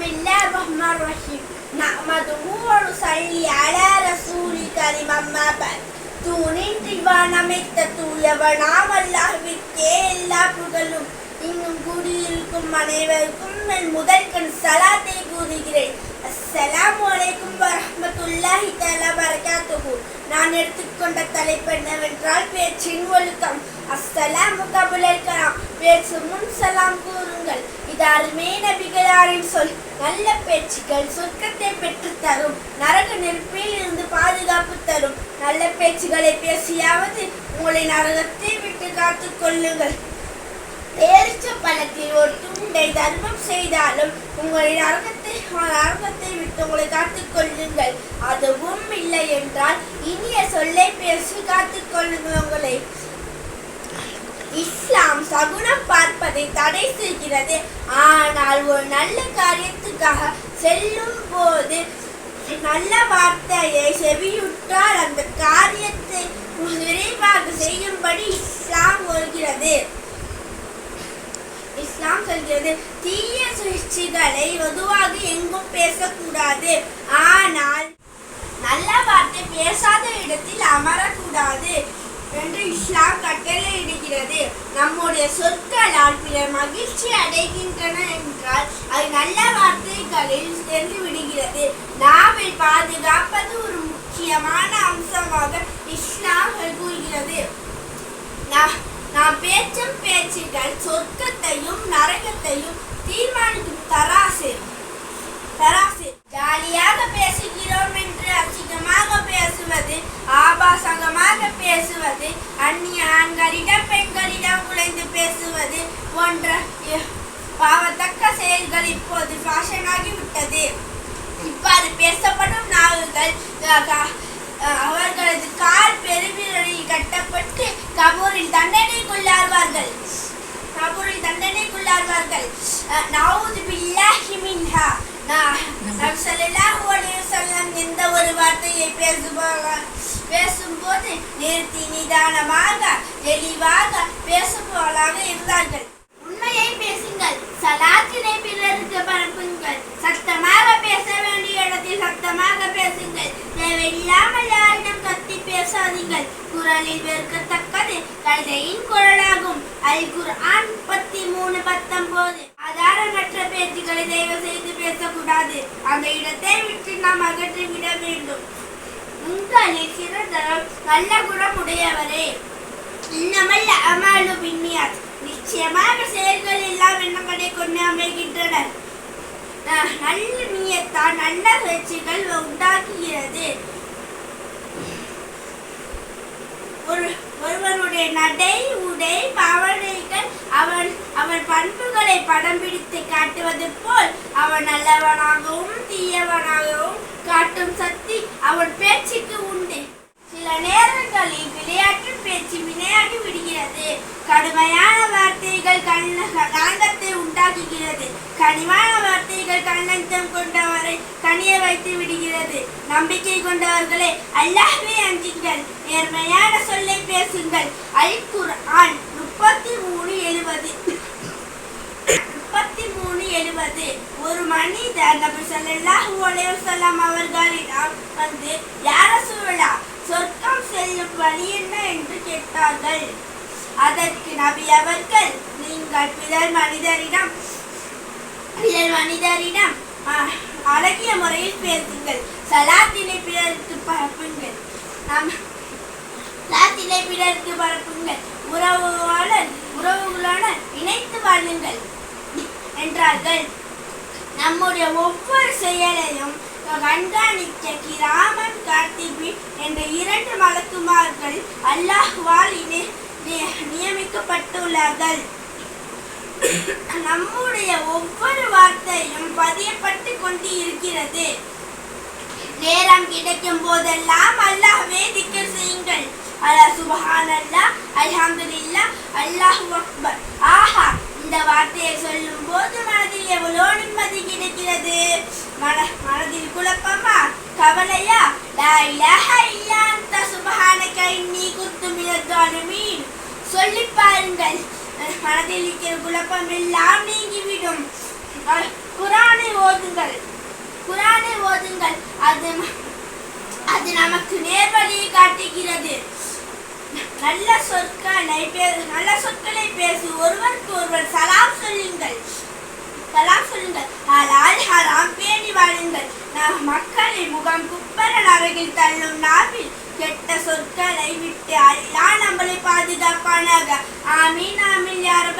بسم الله الرحمن الرحيم نحمده ونصلي على رسول الكريم أما بعد தூணின்றி வானமைத்த தூயவனாம் அல்லாஹ்விற்கே எல்லா புகழும் இன்னும் கூடியிருக்கும் அனைவருக்கும் என் முதல் கண் சலாத்தை கூறுகிறேன் அஸ்ஸலாமு அலைக்கும் வரஹ்மத்துல்லாஹி தஆலா பரகாத்துஹு நான் எடுத்துக்கொண்ட தலைப்பு என்னவென்றால் பேச்சின் ஒழுக்கம் அஸ்ஸலாமு கபுலல் கலாம் பேச்சு முன் சலாம் கூறுங்கள் இது அருமே நபிகளாரின் சொல் நல்ல பேச்சுக்கள் சொர்க்கத்தை பெற்று தரும். நரக நெருப்பில் இருந்து பாதுகாப்பு தரும். நல்ல பேச்சுகளை பேசியாவது உங்களை நரகத்தை விட்டு காத்து கொள்ளுங்கள். பேரிச்ச பழத்தில் ஒரு துண்டை தர்மம் செய்தாலும் உங்களை நரகத்தை நரகத்தை விட்டு உங்களை காத்து கொள்ளுங்கள். அதுவும் இல்லை என்றால் இனிய சொல்லை பேசி காத்து கொள்ளுங்கள் உங்களை. இஸ்லாம் சகுனம் பார்ப்பதை தடை செய்கிறது. ஆனால் ஒரு நல்ல காரியத்துக்காக செல்லும் போது நல்ல வார்த்தையை செவியுற்றால் அந்த காரியத்தை விரைவாக செய்யும்படி இஸ்லாம் வருகிறது இஸ்லாம் சொல்கிறது தீய சுழற்சிகளை பொதுவாக எங்கும் பேசக்கூடாது. ஆனால் நல்ல வார்த்தை பேசாத இடத்தில் அமரக்கூடாது என்று இஸ்லாம் கட்ட கட்டளையிடுகிறது நம்முடைய சொற்களால் பிறர் மகிழ்ச்சி அடைகின்றன என்றால் அது நல்ல வார்த்தைகளில் சென்று விடுகிறது. நாவை பாதுகாப்பது ஒரு முக்கியமான அம்சமாக இஸ்லாம் கூறுகிறது நாம் பேச்சும் பேச்சுகள் சொர்க்கத்தையும் நரகத்தையும் தீர்மானிக்கும் தராசு தராசு. ஜாலியாக பேசுகிறோம் என்று அசிங்கமாக பேசுவது ஆபாசகமாக பேசுவது அவர்களது கால் பெருவிரலில் கட்டப்பட்டு கபூரில் தண்டனைக்குள்ளார்வார்கள் கபூரில் தண்டனைக்குள்ளார்வார்கள் நவுது பில்லாஹி மின்ஹா. நான் நபி அலைஹி வஸல்லம் எந்த ஒரு வார்த்தையை பேசுவாங்க பேசும்போது நிறுத்தி நிதானமாக தெளிவாக பேசுபவர்களாக இருந்தார்கள். உண்மையை பேசுங்கள் சலாத்தினை பிறருக்கு பரப்புங்கள் சத்தமாக பேச வேண்டிய இடத்தில் சத்தமாக பேசுங்கள். தேவையில்லாமல் யாரிடம் கத்தி பேசாதீங்கள் குரலில் வெறுக்கத்தக்கது கழுதையின் குரலாகும். அல் குர்ஆன் முப்பத்தி மூணு பத்தொன்பது. ஆதாரமற்ற பேச்சுக்களை தயவு செய்து பேசக்கூடாது. அந்த இடத்தை விட்டு நாம் அகற்றிவிட வேண்டும். உங்களில் சிறந்தவர் நல்ல குணம் உடையவரே. இன்னமல் அமாலு பின்னியாத் நிச்சயமாக செயல்களில் எல்லாம் எண்ணங்களை கொண்டு அமைகின்றன அஹ், நல்ல நீயத்தான் நல்ல முயற்சிகள் உண்டாக்குகிறது ஒரு ஒருவருடைய நடை உடை பாவனைகள் அவன் அவன் பண்புகளை படம் பிடித்து காட்டுவது போல் அவன் நல்லவனாகவும் தீயவனாகவும் காட்டும் கனிவான வார்த்தைகள் கண்ணஞ்சம் கொண்டவரை கனிய வைத்து விடுகிறது. நம்பிக்கை கொண்டவர்களே அல்லாஹ்வை அஞ்சுங்கள். நேர்மையான சொல்லை பேசுங்கள். அல் குர் ஆன் முப்பத்தி மூணு எழுபது. முப்பத்தி மூணு எழுபது. ஒரு மனிதர் நபி ஸல்லல்லாஹு அலைஹி வஸல்லம் அவர்களிடம் வந்து யார சூழலா சொர்க்கம் செல்லும் வழி என்ன? என்று கேட்டார்கள். அதற்கு நபி அவர்கள் நீங்கள் பிறர் மனிதரிடம் பிறர் மனிதரிடம் அழகிய முறையில் பேசுங்கள். சலாத்தினை பிறருக்கு பரப்புங்கள். நம் சலாத்தினை பிறருக்கு பரப்புங்கள். உறவுகளுடன் உறவுகளுடன் இணைத்து வாழுங்கள் என்றார்கள். நம்முடைய ஒவ்வொரு செயலையும் கண்காணிக்க கிராமன் கார்த்திபி என்ற இரண்டு மலக்குமார்கள் அல்லாஹ்வால் இணை- நியமிக்கப்பட்டுள்ளார்கள். நம்முடைய ஒவ்வொரு வார்த்தையும் பதியப்பட்டு கொண்டு இருக்கிறது நேரம் கிடைக்கும் போதெல்லாம் அல்லாஹ்வே திக்கர் செய்யுங்கள். அல்லாஹ் சுபஹானல்லாஹ் அல்ஹம்துலில்லா அல்லாஹு அக்பர். ஆஹா இந்த வார்த்தையை சொல்லும் போது மனதில் எவ்வளோ நிம்மதி கிடைக்கிறது. மன மனதில் குழப்பமா? கவலையா? லா இலாஹா இல்லா அந்த சுபஹானக இன்னி குத்து மினல் சொல்லி பாருங்கள். மனதில் இருக்கிற குழப்பம் எல்லாம் நீங்கிவிடும். குரானை ஓதுங்கள். குரானை ஓதுங்கள். அது அது நமக்கு நேர்வழியை காட்டுகிறது. நல்ல சொற்களை நல்ல சொற்களை பேசி. ஒருவருக்கு ஒருவர் சலாம் சொல்லுங்கள். சலாம் சொல்லுங்கள். ஹலால் ஹராம் பேணி வாழுங்கள். நாம் மக்களை முகம் குப்பர நரகில் தள்ளும் நாவில் கெட்ட சொற்களை விட்டு அல்லா நம்மளை பாதுகாப்பானாக. ஆமீன்.